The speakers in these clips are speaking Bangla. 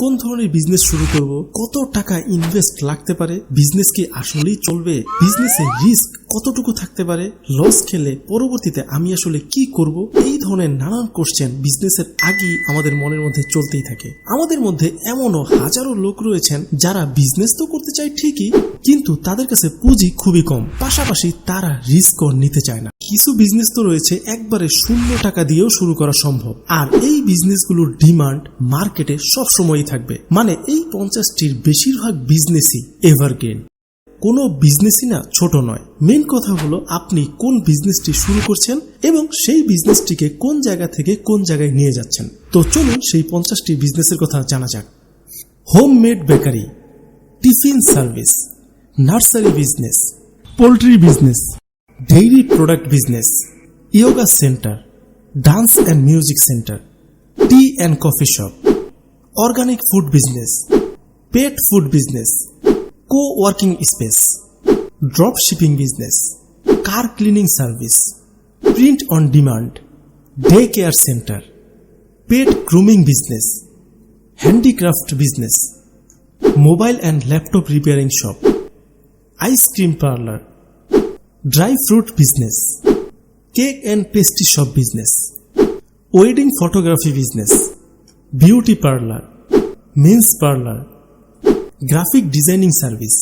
কোন ধরনের বিজনেস শুরু করব? কত টাকা ইনভেস্ট লাগতে পারে? বিজনেস কি আসলেই চলবে? বিজনেসে রিস্ক কতটুকু থাকতে পারে? লস খেলে পরবর্তীতে আমি আসলে কি করব? এই ধরনের নানান কোশ্চেন বিজনেসের আগেই আমাদের মনের মধ্যে চলতেই থাকে। আমাদের মধ্যে এমনও হাজারো লোক রয়েছেন যারা বিজনেস তো করতে চায় ঠিকই, কিন্তু তাদের কাছে পুঁজি খুবই কম। পাশাপাশি তারা রিস্কও নিতে চায় না। কিছু বিজনেস তো রয়েছে একবারে শূন্য টাকা দিয়েও শুরু করা সম্ভব। আর এই বিজনেসগুলোর ডিমান্ড মার্কেটে সবসময়ই থাকবে। মানে এই পঞ্চাশটির বেশিরভাগ বিজনেসই এভারগ্রেন কোনো বিজনেসই না ছোট নয়। মেন কথা হলো আপনি কোন বিজনেসটি শুরু করছেন এবং সেই বিজনেসটিকে কোন জায়গা থেকে কোন জায়গায় নিয়ে যাচ্ছেন। তো চলুন সেই পঞ্চাশটি বিজনেসের কথা জানা যাক। Home made bakery tiffin service nursery business poultry business dairy product business, yoga centre, dance and music centre, tea and coffee shop, organic food business, pet food business co working space drop shipping business car cleaning service print on demand day care centre pet grooming business handicraft business mobile and laptop repairing shop ice cream parlour dry fruit business, cake and pastry shop business, wedding photography business, beauty parlour, men's parlour, graphic designing service,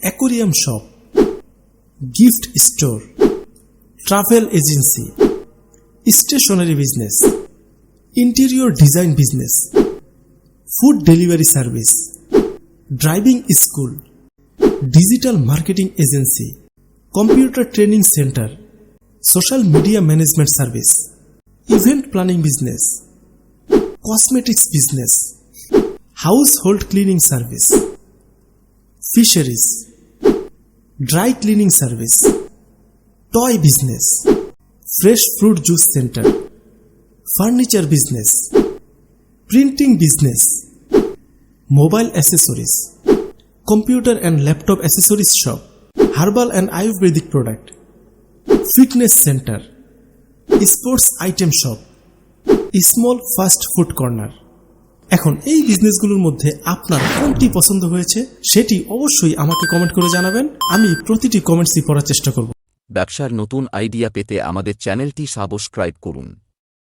aquarium shop, gift store, travel agency, stationery business, interior design business, food delivery service, driving school, digital marketing agency computer training centre, social media management service, event planning business, cosmetics business household cleaning service, fisheries, dry cleaning service, toy business, fresh fruit juice centre, furniture business, printing business, mobile accessories, computer and laptop accessories shop. Herbal and ayurvedic product fitness centre sports item shop small fast food corner এখন এই বিজনেসগুলোর মধ্যে আপনার কোনটি পছন্দ হয়েছে, সেটি অবশ্যই আমাকে কমেন্ট করে জানাবেন। আমি প্রতিটি কমেন্টসই পড়ার চেষ্টা করব। ব্যবসার নতুন আইডিয়া পেতে আমাদের চ্যানেলটি সাবস্ক্রাইব করুন।